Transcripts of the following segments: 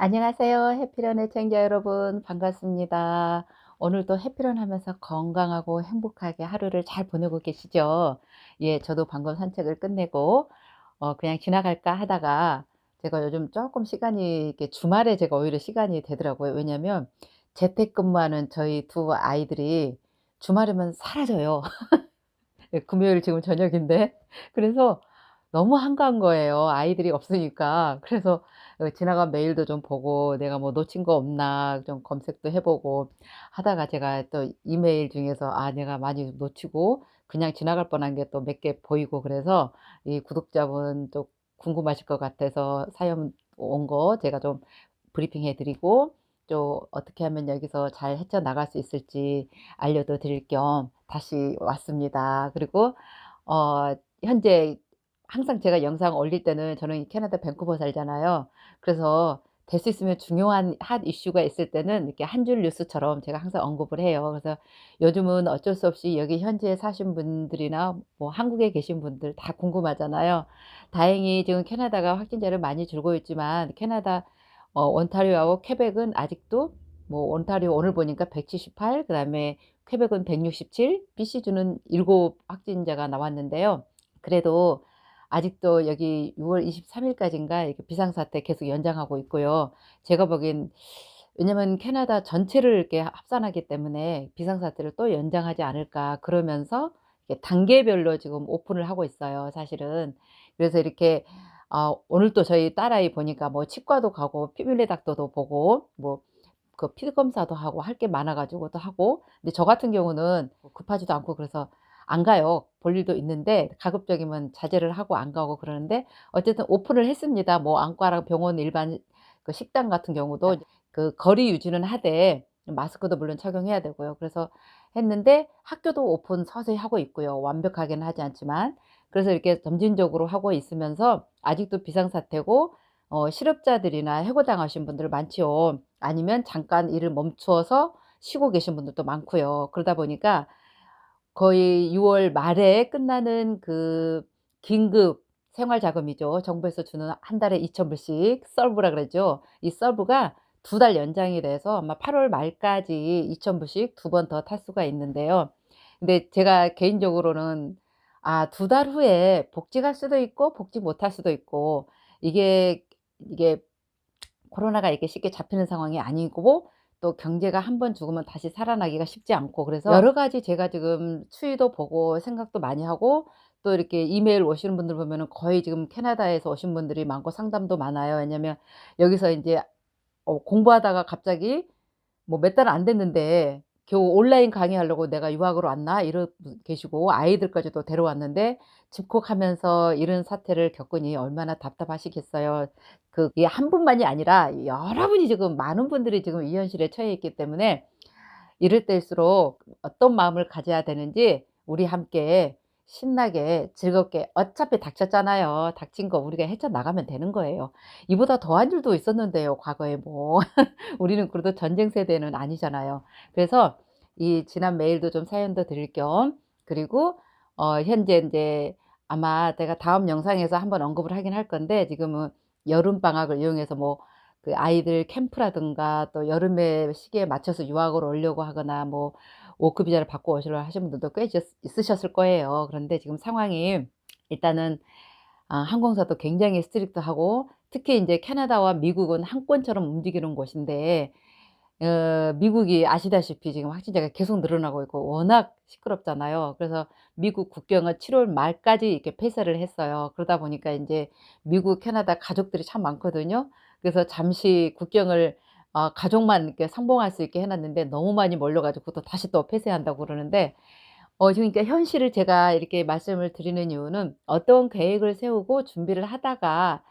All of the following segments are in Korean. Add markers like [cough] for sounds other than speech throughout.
안녕하세요. 해피런 애청자 여러분 반갑습니다. 오늘도 해피런 하면서 건강하고 행복하게 하루를 잘 보내고 계시죠? 예, 저도 방금 산책을 끝내고 어 그냥 지나갈까 하다가 제가 요즘 조금 시간이 이렇게 주말에 제가 오히려 시간이 되더라고요. 왜냐면 재택근무하는 저희 두 아이들이 주말이면 사라져요. [laughs] 예, 금요일 지금 저녁인데. 그래서 너무 한가한 거예요, 아이들이 없으니까. 그래서 어 지나간 메일도 좀 보고 내가 뭐 놓친 거 없나 좀 검색도 해 보고 하다가 제가 또 이메일 중에서 아 내가 많이 놓치고 그냥 지나갈 뻔한 게 또 몇 개 보이고 그래서 이 구독자분 또 궁금하실 것 같아서 사연 온 거 제가 좀 브리핑 해 드리고 또 어떻게 하면 여기서 잘 헤쳐나갈 수 있을지 알려도 드릴 겸 다시 왔습니다. 그리고 어 현재 항상 제가 영상 올릴 때는 저는 캐나다 밴쿠버 살잖아요. 그래서 될 수 있으면 중요한 핫 이슈가 있을 때는 이렇게 한 줄 뉴스처럼 제가 항상 언급을 해요. 그래서 요즘은 어쩔 수 없이 여기 현지에 사신 분들이나 뭐 한국에 계신 분들 다 궁금하잖아요. 다행히 지금 캐나다가 확진자를 많이 줄고 있지만 캐나다 어 온타리오하고 퀘벡은 아직도 뭐 온타리오 오늘 보니까 178 그다음에 퀘벡은 167 BC주는 7 확진자가 나왔는데요. 그래도 아직도 여기 6월 23 일까지인가 이렇게 비상사태 계속 연장하고 있고요. 제가 보기엔 왜냐면 캐나다 전체를 이렇게 합산하기 때문에 '비상사태를 또 연장하지 않을까.' 그러면서 단계별로 지금 오픈을 하고 있어요 사실은. 그래서 이렇게 어 오늘 또 저희 딸아이 보니까 뭐 치과도 가고 피부내 닥터도 보고 뭐 그 피 검사도 하고 할 게 많아 가지고 또 하고 근데 저 같은 경우는 뭐 급하지도 않고 그래서 안 가요. 볼 일도 있는데 가급적이면 자제를 하고 안 가고 그러는데 어쨌든 오픈을 했습니다. 뭐 안과랑 병원 일반 그 식당 같은 경우도 그 거리 유지는 하되 마스크도 물론 착용해야 되고요. 그래서 했는데 학교도 오픈 서서히 하고 있고요. 완벽하게는 하지 않지만. 그래서 이렇게 점진적으로 하고 있으면서 아직도 비상사태고 어 실업자들이나 해고당하신 분들 많지요. 아니면 잠깐 일을 멈추어서 쉬고 계신 분들도 많고요. 그러다 보니까 거의 6월 말에 끝나는 그 긴급 생활 자금이죠. 정부에서 주는 한 달에 2,000 불씩 썰브라 그러죠. 이 썰브가 두 달 연장이 돼서 아마 8월 말까지 2,000 불씩 두 번 더 탈 수가 있는데요. 근데 제가 개인적으로는 아 두 달 후에 복직할 수도 있고 복직 못할 수도 있고 이게 이게 코로나가 이렇게 쉽게 잡히는 상황이 아니고 또 경제가 한 번 죽으면 다시 살아나기가 쉽지 않고 그래서 여러 가지 제가 지금 추이도 보고 생각도 많이 하고 또 이렇게 이메일 오시는 분들 보면은 거의 지금 캐나다에서 오신 분들이 많고 상담도 많아요. 왜냐면 여기서 인제 어 공부하다가 갑자기 뭐 몇 달 안 됐는데 겨우 온라인 강의하려고 내가 유학으로 왔나 이러 계시고 아이들까지도 데려왔는데 집콕하면서 이런 사태를 겪으니 얼마나 답답하시겠어요. 그게 한 분만이 아니라 여러분이 지금 많은 분들이 지금 이 현실에 처해 있기 때문에 이럴 때일수록 어떤 마음을 가져야 되는지 우리 함께 신나게 즐겁게 어차피 닥쳤잖아요. 닥친 거 우리가 헤쳐나가면 되는 거예요. 이보다 더한 일도 있었는데요, 과거에 뭐. [laughs] 우리는 그래도 전쟁 세대는 아니잖아요. 그래서 이 지난 메일도 좀 사연도 드릴 겸 그리고 어 현재 인제 아마 제가 다음 영상에서 한번 언급을 하긴 할 건데 지금은 여름 방학을 이용해서 뭐 그 아이들 캠프라든가 또 여름의 시기에 맞춰서 유학을 오려고 하거나 뭐 워크 비자를 받고 오시려 하신 분들도 꽤있 있으셨을 거예요. 그런데 지금 상황이 일단은 아 항공사도 굉장히 스트릭트하고 특히 인제 캐나다와 미국은 한권처럼 움직이는 곳인데 어 미국이 아시다시피 지금 확진자가 계속 늘어나고 있고 워낙 시끄럽잖아요. 그래서 미국 국경을 7월 말까지 이렇게 폐쇄를 했어요. 그러다 보니까 인제 미국, 캐나다 가족들이 참 많거든요. 그래서 잠시 국경을 아 가족만 이렇게 상봉할 수 있게 해 놨는데 너무 많이 몰려 가지고 또 다시 또 폐쇄한다고 그러는데 어 지금 그러니까 현실을 제가 이렇게 말씀을 드리는 이유는 어떤 계획을 세우고 준비를 하다가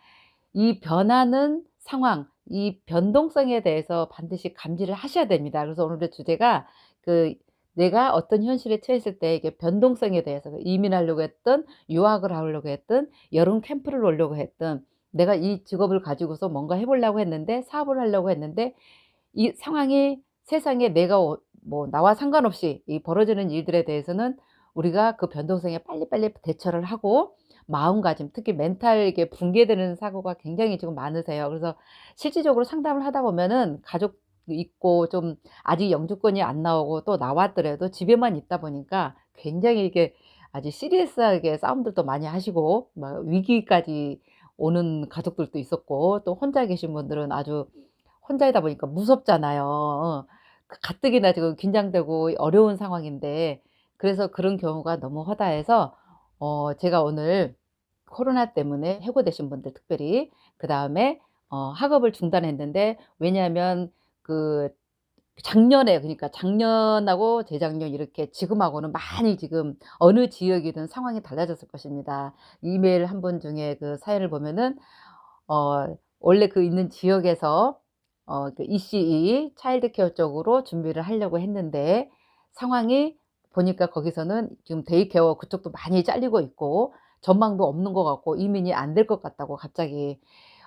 이 변하는 상황, 이 변동성에 대해서 반드시 감지를 하셔야 됩니다. 그래서 오늘의 주제가 그 내가 어떤 현실에 처했을 때 이게 변동성에 대해서 그 이민하려고 했든 유학을 하려고 했든 여름 캠프를 오려고 했든 내가 이 직업을 가지고서 뭔가 해 보려고 했는데 사업을 하려고 했는데 이 상황이 세상에 내가 어뭐 나와 상관없이 이 벌어지는 일들에 대해서는 우리가 그 변동성에 빨리빨리 대처를 하고 마음가짐 특히 멘탈 이게 붕괴되는 사고가 굉장히 지금 많으세요. 그래서 실질적으로 상담을 하다 보면은 가족 있고 좀 아직 영주권이 안 나오고 또 나왔더라도 집에만 있다 보니까 굉장히 이게 아주 시리어스하게 싸움들도 많이 하시고 막 위기까지 오는 가족들도 있었고 또 혼자 계신 분들은 아주 혼자이다 보니까 무섭잖아요. 어. 그 가뜩이나 지금 긴장되고 어려운 상황인데 그래서 그런 경우가 너무 허다해서 어 제가 오늘 코로나 때문에 해고되신 분들 특별히 그 다음에 어 학업을 중단했는데 왜냐하면 그 작년에 그러니까 작년하고 재작년 이렇게 지금하고는 많이 지금 어느 지역이든 상황이 달라졌을 것입니다. 이메일 한분 중에 그 사연을 보면은 어 원래 그 있는 지역에서 어 그 ECE 차일드 케어 쪽으로 준비를 하려고 했는데 상황이 보니까 거기서는 지금 데이케어 그쪽도 많이 잘리고 있고 전망도 없는 것 같고 이민이 안 될 것 같다고 갑자기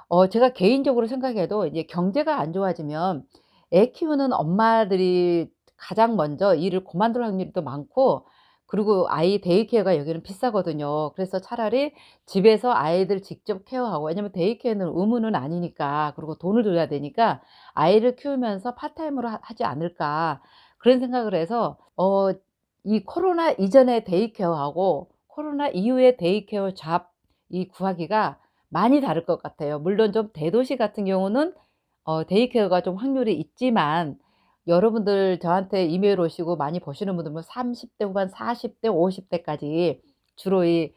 어 제가 개인적으로 생각해도 이제 경제가 안 좋아지면 애 키우는 엄마들이 가장 먼저 일을 그만둘 확률이 더 많고 그리고 아이 데이케어가 여기는 비싸거든요. 그래서 차라리 집에서 아이들 직접 케어하고 왜냐면 데이케어는 의무는 아니니까 그리고 돈을 들여야 되니까 '아이를 키우면서 파트타임으로 하 하지 않을까.' 그런 생각을 해서 어 이 코로나 이전의 데이케어하고 코로나 이후의 데이케어 잡 이 구하기가 많이 다를 것 같아요. 물론 좀 대도시 같은 경우는 어 데이케어가 좀 확률이 있지만 여러분들 저한테 이메일 오시고 많이 보시는 분들 뭐 30대 후반 40대 50 대까지 주로 이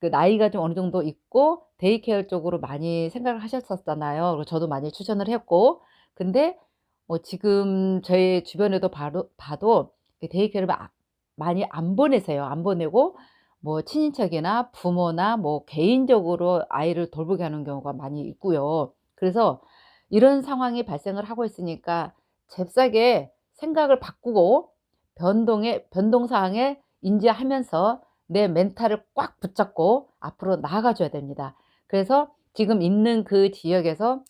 그 나이가 좀 어느 정도 있고 데이케어 쪽으로 많이 생각을 하셨었잖아요. 그리고 저도 많이 추천을 했고 근데 어 지금 저희 주변에도 바로 봐도 그 데이케어를 마 많이 안 보내세요. 안 보내고 뭐 친인척이나 부모나 뭐 개인적으로 아이를 돌보게 하는 경우가 많이 있고요. 그래서 이런 상황이 발생을 하고 있으니까 잽싸게 생각을 바꾸고 변동의 변동 사항에 인지하면서 내 멘탈을 꽉 붙잡고 앞으로 나아가 줘야 됩니다. 그래서 지금 있는 그 지역에서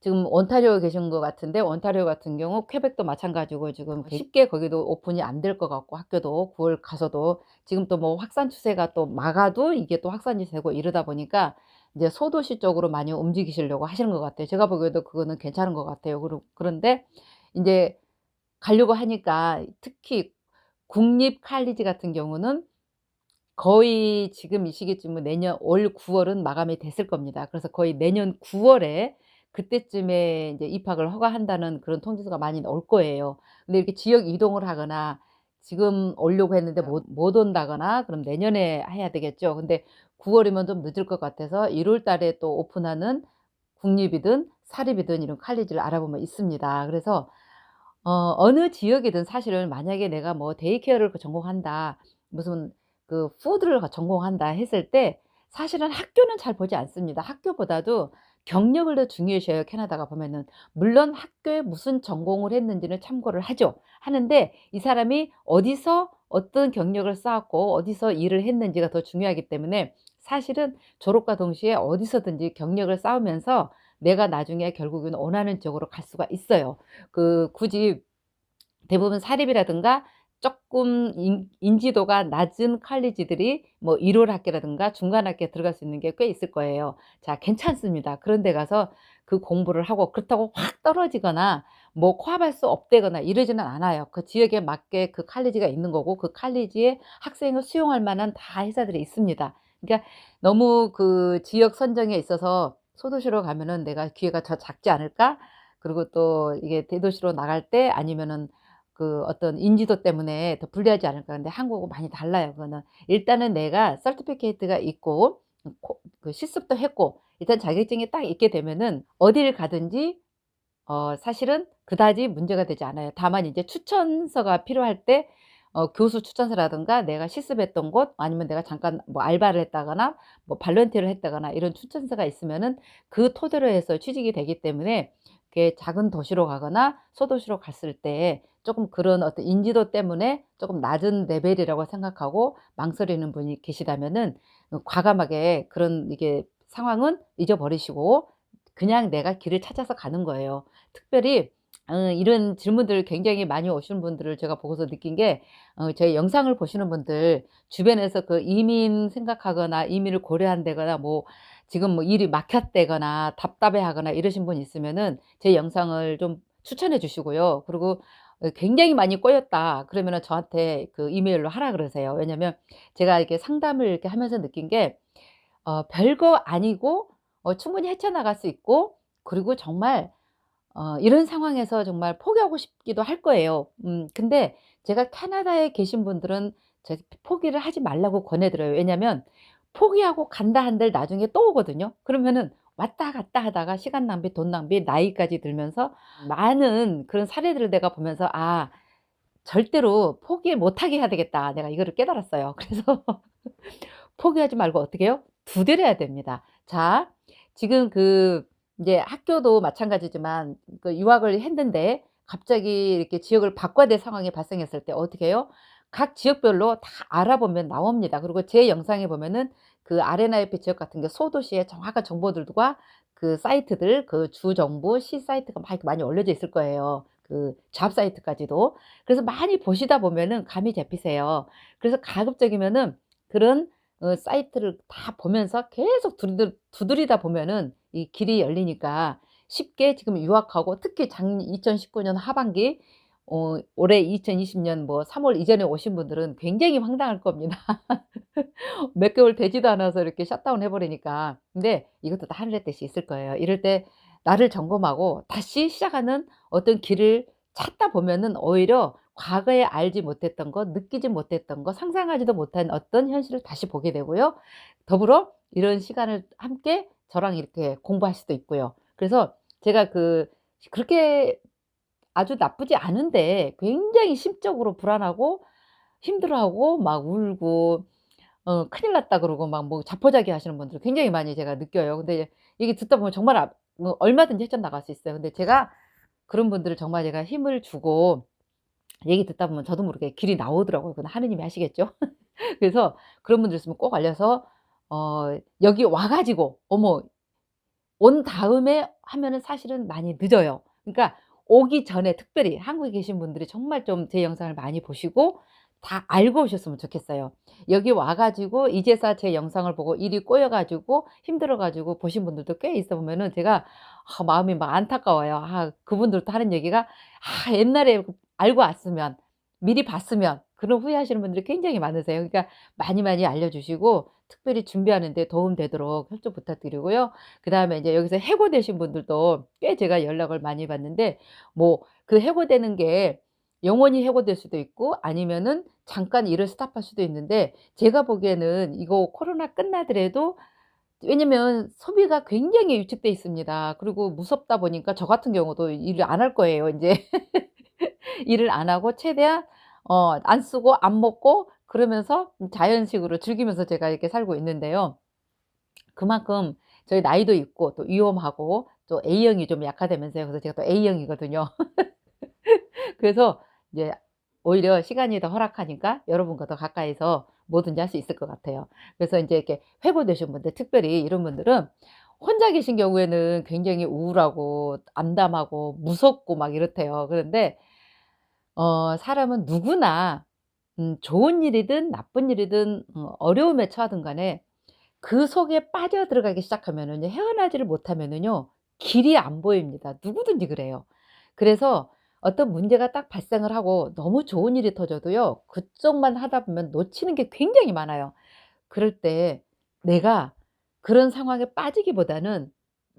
지금 온타리오에 계신 것 같은데 온타리오 같은 경우 퀘벡도 마찬가지고 지금 쉽게 거기도 오픈이 안 될 것 같고 학교도 9월 가서도 지금 또 뭐 확산 추세가 또 막아도 이게 또 확산이 되고 이러다 보니까 이제 소도시 쪽으로 많이 움직이시려고 하시는 것 같아요. 제가 보기에도 그거는 괜찮은 것 같아요. 그러 그런데 인제 가려고 하니까 특히 국립 칼리지 같은 경우는 거의 지금 이 시기쯤은 내년 올 9 월은 마감이 됐을 겁니다. 그래서 거의 내년 9 월에 그때쯤에 인제 입학을 허가한다는 그런 통지서가 많이 올 거예요. 근데 이렇게 지역 이동을 하거나 지금 오려고 했는데 못 못 온다거나 그럼 내년에 해야 되겠죠. 근데 9 월이면 좀 늦을 것 같아서 1월 달에 또 오픈하는 국립이든 사립이든 이런 칼리지를 알아보면 있습니다. 그래서 어 어느 지역이든 사실은 만약에 내가 뭐 데이케어를 그 전공한다. 무슨 그 푸드를 가 전공한다 했을 때 사실은 학교는 잘 보지 않습니다. 학교보다도 경력을 더 중요시해요 캐나다가 보면은. 물론 학교에 무슨 전공을 했는지는 참고를 하죠. 하는데 이 사람이 어디서 어떤 경력을 쌓았고 어디서 일을 했는지가 더 중요하기 때문에 사실은 졸업과 동시에 어디서든지 경력을 쌓으면서 내가 나중에 결국은 원하는 쪽으로 갈 수가 있어요. 그 굳이 대부분 사립이라든가 인 인지도가 낮은 칼리지들이 뭐 1월 학기라든가 중간 학기에 들어갈 수 있는 게 꽤 있을 거예요. 자 괜찮습니다. 그런 데 가서 그 공부를 하고 그렇다고 확 떨어지거나 뭐 코앞할 수 없다거나 이러지는 않아요. 그 지역에 맞게 그 칼리지가 있는 거고 그 칼리지에 학생을 수용할 만한 다 회사들이 있습니다. 그러니까 너무 그 지역 선정에 있어서 '소도시로 가면은 내가 기회가 더 작지 않을까?' 그리고 또 이게 대도시로 나갈 때 아니면은 그 어떤 인지도 때문에 더 불리하지 않을까. 근데 한국은 많이 달라요 그거는. 일단은 내가 서티피케이트가 있고 코그 실습도 했고 일단 자격증이 딱 있게 되면은 어디를 가든지 어 사실은 그다지 문제가 되지 않아요. 다만 이제 추천서가 필요할 때 어 교수 추천서라든가 내가 실습했던 곳 아니면 내가 잠깐 뭐 알바를 했다거나 뭐 발런티어를 했다거나 이런 추천서가 있으면은 그 토대로 해서 취직이 되기 때문에 그게 작은 도시로 가거나 소도시로 갔을 때 쪼끔 그런 어떤 인지도 때문에 쪼금 낮은 레벨이라고 생각하고 망설이는 분이 계시다면은 어 과감하게 그런 이게 상황은 잊어버리시고 그냥 내가 길을 찾아서 가는 거예요. 특별히 어 이런 질문들 굉장히 많이 오시는 분들을 제가 보고서 느낀 게어제 영상을 보시는 분들 주변에서 그 이민 생각하거나 이민을 고려한다거나 뭐 지금 뭐 일이 막혔다거나 답답해하거나 이러신 분 있으면은 제 영상을 좀 추천해 주시고요. 그리고 어 굉장히 많이 꼬였다 그러면은 저한테 그 이메일로 하라 그러세요. 왜냐면 제가 이렇게 상담을 이렇게 하면서 느낀 게 어 별거 아니고 어 충분히 헤쳐나갈 수 있고 그리고 정말 어 이런 상황에서 정말 포기하고 싶기도 할 거예요. 음 근데 제가 캐나다에 계신 분들은 저 포기를 하지 말라고 권해 드려요. 왜냐면 포기하고 간다 한들 나중에 또 오거든요. 그러면은 왔다 갔다 하다가 시간 낭비, 돈 낭비, 나이까지 들면서 많은 그런 사례들을 내가 보면서 '아 절대로 포기 못하게 해야 되겠다.' 내가 이거를 깨달았어요. [laughs] 그래서 포기하지 말고 어떻게 해요? 두드려야 됩니다. 자 지금 그 인제 학교도 마찬가지지만 그 유학을 했는데 갑자기 이렇게 지역을 바꿔야 될 상황이 발생했을 때 어떻게 해요? 각 지역별로 다 알아보면 나옵니다. 그리고 제 영상에 보면은 그 RNIP 지역 같은 게 소도시의 정확한 정보들과 그 사이트들 그 주 정부 시 사이트가 막 이렇게 많이 올려져 있을 거예요. 그 잡 사이트까지도. 그래서 많이 보시다 보면은 감이 잡히세요. 그래서 가급적이면은 그런 어 사이트를 다 보면서 계속 두드리다 보면은 이 길이 열리니까 쉽게 지금 유학하고 특히 작2019년 하반기 어 올해 2020년 뭐 3월 이전에 오신 분들은 굉장히 황당할 겁니다. [laughs] 몇 개월 되지도 않아서 이렇게 셧다운 해 버리니까. 근데 이것도 다 하늘의 뜻이 있을 거예요. 이럴 때 나를 점검하고 다시 시작하는 어떤 길을 찾다 보면은 오히려 과거에 알지 못했던 것, 느끼지 못했던 것, 상상하지도 못한 어떤 현실을 다시 보게 되고요. 더불어 이런 시간을 함께 저랑 이렇게 공부할 수도 있고요. 그래서 제가 그 그렇게 아주 나쁘지 않은데 굉장히 심적으로 불안하고 힘들어하고 막 울고 어 "큰일 났다." 그러고 막 뭐 자포자기 하시는 분들 굉장히 많이 제가 느껴요. 근데 이게 듣다 보면 정말 아 뭐 얼마든지 헤쳐나갈 수 있어요. 근데 제가 그런 분들을 정말 제가 힘을 주고 얘기 듣다 보면 저도 모르게 길이 나오더라고요. 그건 하느님이 하시겠죠. [laughs] 그래서 그런 분들 있으면 꼭 알려서 어 여기 와 가지고 어머 온 다음에 하면은 사실은 많이 늦어요. 그러니까 오기 전에 특별히 한국에 계신 분들이 정말 좀 제 영상을 많이 보시고 다 알고 오셨으면 좋겠어요. 여기 와 가지고 이제서 제 영상을 보고 일이 꼬여 가지고 힘들어 가지고 보신 분들도 꽤 있어 보면은 제가 아 마음이 막 안타까워요. 아 그분들도 하는 얘기가 '아 옛날에 그 알고 왔으면 미리 봤으면.' 그런 후회하시는 분들이 굉장히 많으세요. 그러니까 많이 많이 알려 주시고 특별히 준비하는 데 도움 되도록 협조 부탁드리고요. 그 다음에 인제 여기서 해고되신 분들도 꽤 제가 연락을 많이 받는데 뭐 그 해고되는 게 영원히 해고될 수도 있고 아니면은 잠깐 일을 스탑할 수도 있는데 제가 보기에는 이거 코로나 끝나더라도 왜냐면 소비가 굉장히 위축돼 있습니다. 그리고 무섭다 보니까 저 같은 경우도 일을 안 할 거예요 인제. [laughs] 일을 안 하고 최대한 어 안 쓰고 안 먹고 그러면서 자연식으로 즐기면서 제가 이렇게 살고 있는데요. 그만큼 저희 나이도 있고 또 위험하고 또 A형이 좀 약화되면서요. 그래서 제가 또 A형이거든요. [laughs] 그래서 이제 오히려 시간이 더 허락하니까 여러분과 더 가까이서 뭐든지 할 수 있을 것 같아요. 그래서 인제 이렇게 회고되신 분들 특별히 이런 분들은 혼자 계신 경우에는 굉장히 우울하고 암담하고 무섭고 막 이렇대요. 그런데 어 사람은 누구나 음 좋은 일이든 나쁜 일이든 어 어려움에 처하든 간에 그 속에 빠져 들어가기 시작하면은요 헤어나지를 못하면은요 길이 안 보입니다. 누구든지 그래요. 그래서 어떤 문제가 딱 발생을 하고 너무 좋은 일이 터져도요 그쪽만 하다 보면 놓치는 게 굉장히 많아요. 그럴 때 내가 그런 상황에 빠지기보다는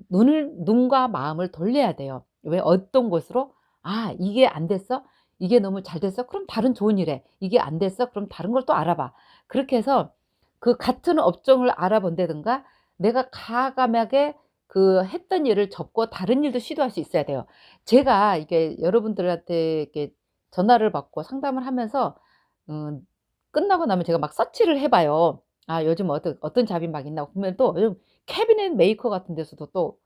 눈을 눈과 마음을 돌려야 돼요. 왜 어떤 곳으로 '아 이게 안 됐어? 이게 너무 잘 됐어? 그럼 다른 좋은 일 해. 이게 안 됐어? 그럼 다른 걸 또 알아봐.' 그렇게 해서 그 같은 업종을 알아본다든가 내가 과감하게 그 했던 일을 접고 다른 일도 시도할 수 있어야 돼요. 제가 이게 여러분들한테 이렇게 전화를 받고 상담을 하면서 음 끝나고 나면 제가 막 서치를 해 봐요. 아 요즘 어떤 어떤 잡이 막 있나 보면 또 요즘 캐비넷 메이커 같은 데서도 또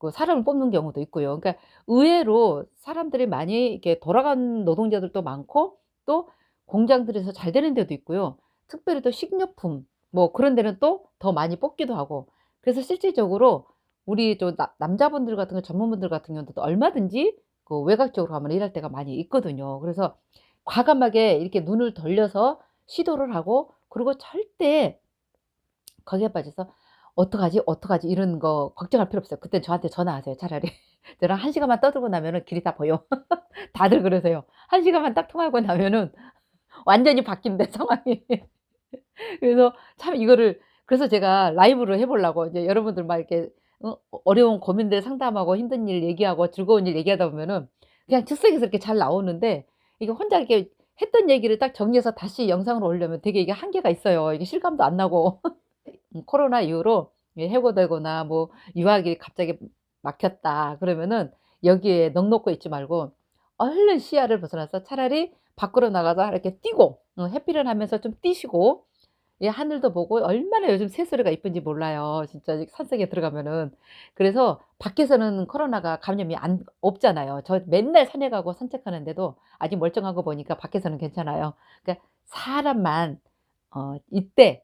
그 사람을 뽑는 경우도 있고요. 그러니까 의외로 사람들이 많이 이렇게 돌아간 노동자들도 많고 또 공장들에서 잘 되는 데도 있고요. 특별히 또 식료품 뭐 그런 데는 또 더 많이 뽑기도 하고 그래서 실질적으로 우리 저 나 남자분들 같은 거 전문분들 같은 경우도 얼마든지 그 외곽 쪽으로 가면 일할 때가 많이 있거든요. 그래서 과감하게 이렇게 눈을 돌려서 시도를 하고 그리고 절대 거기에 빠져서 ' 어떡하지? 어떡하지?' 이런 거 걱정할 필요 없어요. 그땐 저한테 전화하세요 차라리. [laughs] 저랑 1 시간만 떠들고 나면은 길이 다 보여. [laughs] 다들 그러세요. 1 시간만 딱 통화하고 나면은 [laughs] 완전히 바뀐대 상황이. 그래서 참 이거를 그래서 제가 라이브로 해 보려고 이제 여러분들 막 이렇게 어 어려운 고민들 상담하고 힘든 일 얘기하고 즐거운 일 얘기하다 보면은 그냥 즉석에서 이렇게 잘 나오는데 이게 혼자 이렇게 했던 얘기를 딱 정리해서 다시 영상으로 올리려면 되게 이게 한계가 있어요. 이게 실감도 안 나고. 음 코로나 이후로 예 해고되거나 뭐 유학이 갑자기 막혔다 그러면은 여기에 넋 놓고 있지 말고 얼른 시야를 벗어나서 차라리 밖으로 나가서 이렇게 뛰고 어 햇빛을 하면서 좀 뛰시고 예 하늘도 보고 얼마나 요즘 새소리가 이쁜지 몰라요. 진짜 이 산속에 들어가면은. 그래서 밖에서는 코로나가 감염이 안 없잖아요. 저 맨날 산에 가고 산책하는데도 아직 멀쩡한 거 보니까 밖에서는 괜찮아요. 그러니까 사람만 어 이때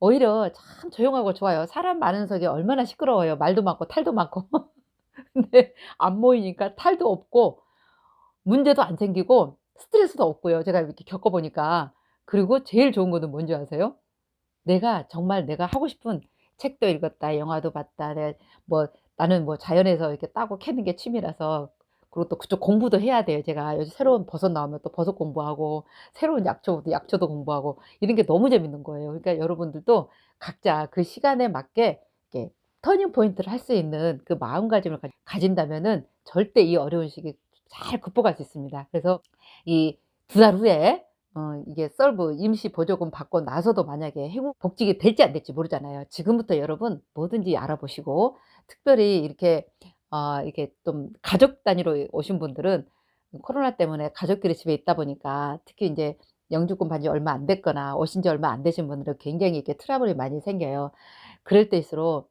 오히려 참 조용하고 좋아요. 사람 많은 속이 얼마나 시끄러워요. 말도 많고 탈도 많고. [laughs] 근데 안 모이니까 탈도 없고 문제도 안 생기고 스트레스도 없고요. 제가 이렇게 겪어 보니까. 그리고 제일 좋은 거는 뭔지 아세요? 내가 정말 내가 하고 싶은 책도 읽었다. 영화도 봤다. 뭐 나는 뭐 자연에서 이렇게 따고 캐는 게 취미라서 그리고 또 그쪽 공부도 해야 돼요. 제가 요즘 새로운 버섯 나오면 또 버섯 공부하고 새로운 약초도 약초도 공부하고 이런 게 너무 재밌는 거예요. 그러니까 여러분들도 각자 그 시간에 맞게 이렇게 터닝 포인트를 할 수 있는 그 마음가짐을 가 가진다면은 절대 이 어려운 시기 잘 극복할 수 있습니다. 그래서 이2달 후에 어 이게 썰부 임시 보조금 받고 나서도 만약에 해고 복직이 될지 안 될지 모르잖아요. 지금부터 여러분 뭐든지 알아보시고 특별히 이렇게 어 이렇게 좀 가족 단위로 오신 분들은 코로나 때문에 가족끼리 집에 있다 보니까 특히 인제 영주권 받은 지 얼마 안 됐거나 오신 지 얼마 안 되신 분들은 굉장히 이렇게 트러블이 많이 생겨요. 그럴 때일수록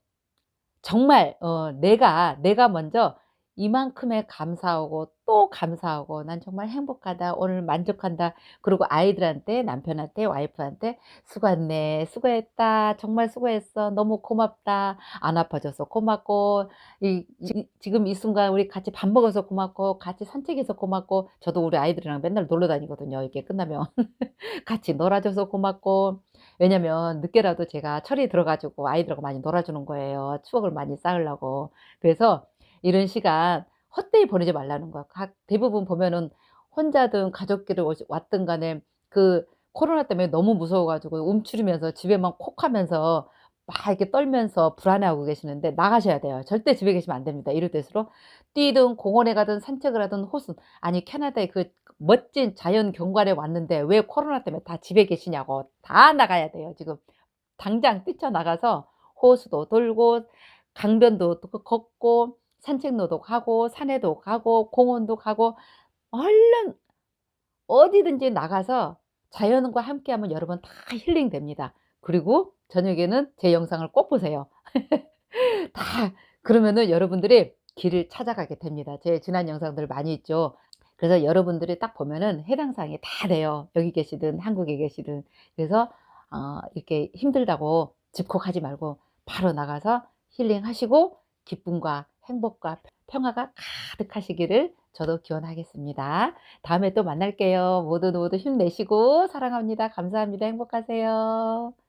정말 어 내가, 내가 먼저 이만큼의 감사하고 또 감사하고 '난 정말 행복하다. 오늘 만족한다.' 그리고 아이들한테 남편한테 와이프한테 "수고했네. 수고했다. 정말 수고했어. 너무 고맙다. 안 아파줘서 고맙고 이지 지금 이 순간 우리 같이 밥 먹어서 고맙고 같이 산책해서 고맙고" 저도 우리 아이들이랑 맨날 놀러 다니거든요 이게 끝나면. [laughs] "같이 놀아 줘서 고맙고" 왜냐면 늦게라도 제가 철이 들어 가지고 아이들하고 많이 놀아 주는 거예요 추억을 많이 쌓으려고. 그래서 이런 시간 헛되이 보내지 말라는 거야. 각 대부분 보면은 혼자든 가족끼리 왔든 간에 그 코로나 때문에 너무 무서워 가지고 움츠리면서 집에만 콕 하면서 막 이렇게 떨면서 불안해하고 계시는데 나가셔야 돼요. 절대 집에 계시면 안 됩니다. 이럴 때일수록 뛰든 공원에 가든 산책을 하든 호수 아니 캐나다의 그 멋진 자연 경관에 왔는데 왜 코로나 때문에 다 집에 계시냐고. 다 나가야 돼요 지금. 당장 뛰쳐나가서 호수도 돌고 강변도 걷고 산책로도 가고 산에도 가고 공원도 가고 얼른 어디든지 나가서 자연과 함께하면 여러분 다 힐링됩니다. 그리고 저녁에는 제 영상을 꼭 보세요. [laughs] 다 그러면은 여러분들이 길을 찾아가게 됩니다. 제 지난 영상들 많이 있죠. 그래서 여러분들이 딱 보면은 해당 사항이 다 돼요. 여기 계시든 한국에 계시든. 그래서 어 이렇게 힘들다고 집콕하지 말고 바로 나가서 힐링하시고 기쁨과 행복과 평화가 가득하시기를 저도 기원하겠습니다. 다음에 또 만날게요. 모두 모두 힘내시고 사랑합니다. 감사합니다. 행복하세요.